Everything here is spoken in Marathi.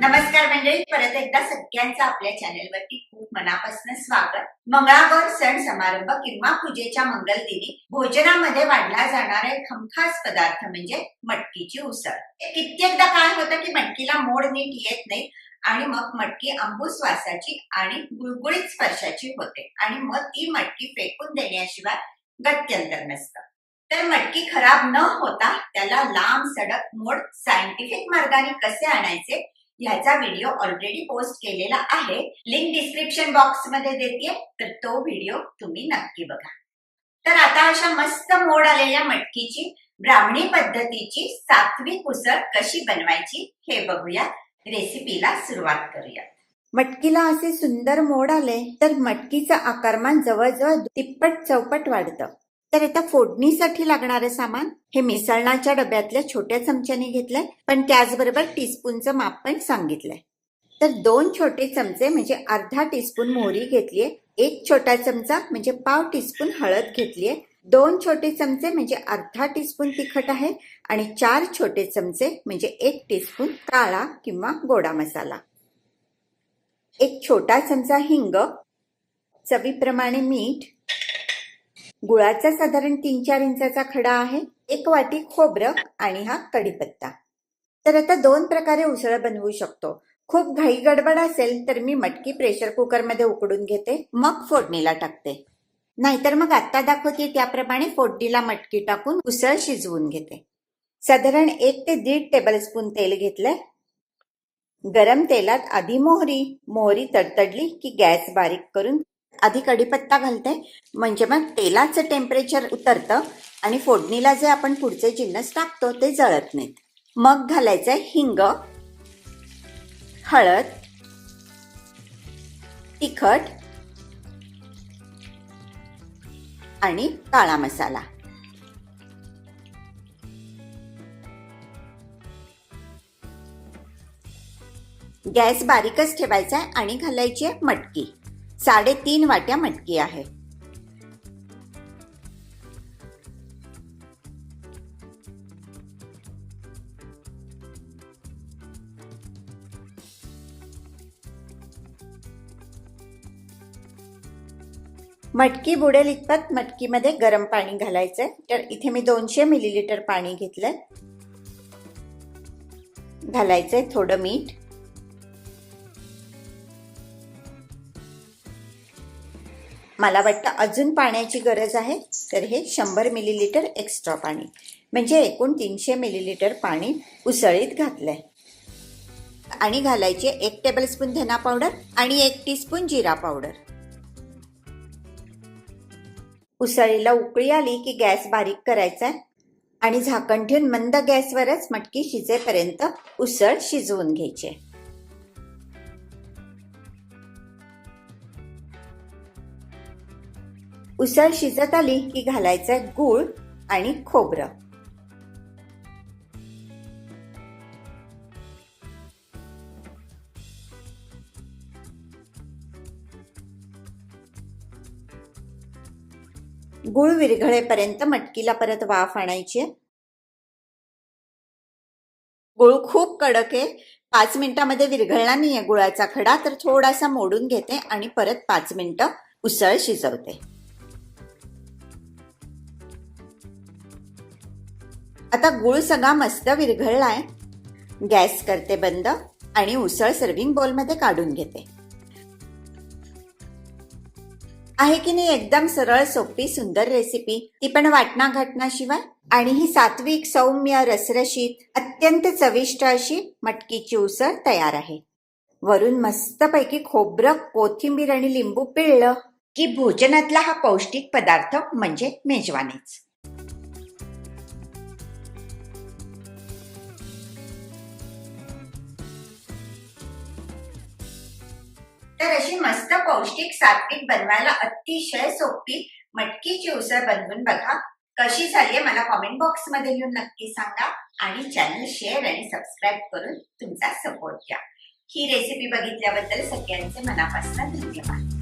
नमस्कार मंडळी परत एकदा सगळ्यांचं आपल्या चॅनेलवरती खूप मनापासून स्वागत. मंगळागौर सण समारंभ किंवा पूजेच्या मंगल दिनी भोजनामध्ये वाढला जाणारा एक हमखास पदार्थ म्हणजे मटकीची उसळ. कित्येकदा काय होतं की मटकीला मोड नीट येत नाही आणि मग मटकी अंबू वासाची आणि गुळगुळीत स्पर्शाची होते. आणि मग ती मटकी फेकून देण्याशिवाय गत्यंतर नसतं. तर मटकी खराब न होता त्याला लांब सडक मोड सायंटिफिक मार्गाने कसे आणायचे? ह्याचा व्हिडिओ ऑलरेडी पोस्ट केलेला आहे. लिंक डिस्क्रिप्शन बॉक्समध्ये देते तर तो व्हिडिओ तुम्ही नक्की बघा. तर आता अशा मस्त मोड आलेल्या मटकीची ब्राह्मणी पद्धतीची सात्विक उसळ कशी बनवायची हे बघूया रेसिपीला सुरुवात करूया मटकीला असे सुंदर मोड आले तर मटकीचं आकारमान जवळजवळ तिप्पट चौपट वाढतं. तर आता फोडणीसाठी लागणारं सामान हे मिसळणाच्या डब्यातल्या छोट्या चमच्याने घेतलंय. पण त्याचबरोबर टीस्पूनचं माप पण सांगितलंय. तर दोन छोटे चमचे म्हणजे अर्धा टीस्पून मोहरी घेतलीये. एक छोटा चमचा म्हणजे पाव टीस्पून हळद घेतलीये. दोन छोटे चमचे म्हणजे अर्धा टीस्पून तिखट आहे. आणि चार छोटे चमचे म्हणजे एक टीस्पून काळा किंवा गोडा मसाला. एक छोटा चमचा हिंग चवीप्रमाणे मीठ गुळाचा साधारण तीन चार इंचाचा खडा आहे एक वाटी खोबरं आणि हा कढीपत्ता. तर आता दोन प्रकारे उसळ बनवू शकतो. खूप घाई गडबड असेल तर मी मटकी प्रेशर कुकरमध्ये उकडून घेते मग फोडणीला टाकते. नाहीतर मग आत्ता दाखवते त्याप्रमाणे फोडणीला मटकी टाकून उसळ शिजवून घेते. साधारण एक ते दीड टेबलस्पून तेल घेतलंय. गरम तेलात आधी मोहरी मोहरी तडतडली की गॅस बारीक करून आधी कढीपत्ता घालते. म्हणजे मग तेलाचं टेम्परेचर उतरतं आणि फोडणीला जे आपण पुढचे जिन्नस टाकतो ते जळत नाहीत. मग घालायचंय हिंग हळद तिखट आणि काळा मसाला. गॅस बारीकच ठेवायचा आहे आणि घालायची आहे मटकी. साडेतीन वाट्या मटकी आहे. मटकी बुडेल इतपत मटकीमध्ये गरम पाणी घालायचंय. तर इथे मी दोनशे मिलीलिटर पाणी घेतलंय. घालायचंय थोडं मीठ. मला वाटतं अजून पाण्याची गरज आहे. तर हे शंभर मिलीलिटर एक्स्ट्रा पाणी. म्हणजे एकूण तीनशे मिलीलिटर पाणी उसळीत घातलंय. आणि घालायचे एक टेबलस्पून धना पावडर आणि एक टीस्पून जिरा पावडर उसळीला उकळी आली की गॅस बारीक करायचा आणि झाकण ठेवून मंद गॅसवरच मटकी शिजेपर्यंत उसळ शिजवून घ्यायची उसळ शिजत आली की घालायचं गूळ आणि खोबरं. गुळ विरघळेपर्यंत मटकीला परत वाफ आणायची. गुळ खूप कडक आहे. पाच मिनिटामध्ये विरघळला नाहीये गुळाचा खडा तर थोडासा मोडून घेते आणि परत पाच मिनिटं उसळ शिजवते. आता गुळ सगळा मस्त विरघळलाय. गॅस करते बंद आणि उसळ सर्विंग बोलमध्ये काढून घेते. आहे की नाही एकदम सरळ सोपी सुंदर रेसिपी ती पण वाटणा घाटणाशिवाय? आणि ही सात्विक सौम्य रसरशीत अत्यंत चविष्ट अशी मटकीची उसळ तयार आहे. वरून मस्तपैकी खोबरं कोथिंबीर आणि लिंबू पिळलं की भोजनातला हा पौष्टिक पदार्थ म्हणजे मेजवानीच. तर अशी मस्त पौष्टिक सात्विक बनवायला अतिशय सोपी मटकीची उसळ बनवून बघा. कशी झालीये मला कॉमेंट बॉक्समध्ये लिहून नक्की सांगा आणि चॅनल शेअर आणि सबस्क्राईब करून तुमचा सपोर्ट द्या ही रेसिपी बघितल्याबद्दल सगळ्यांचे मनापासून धन्यवाद.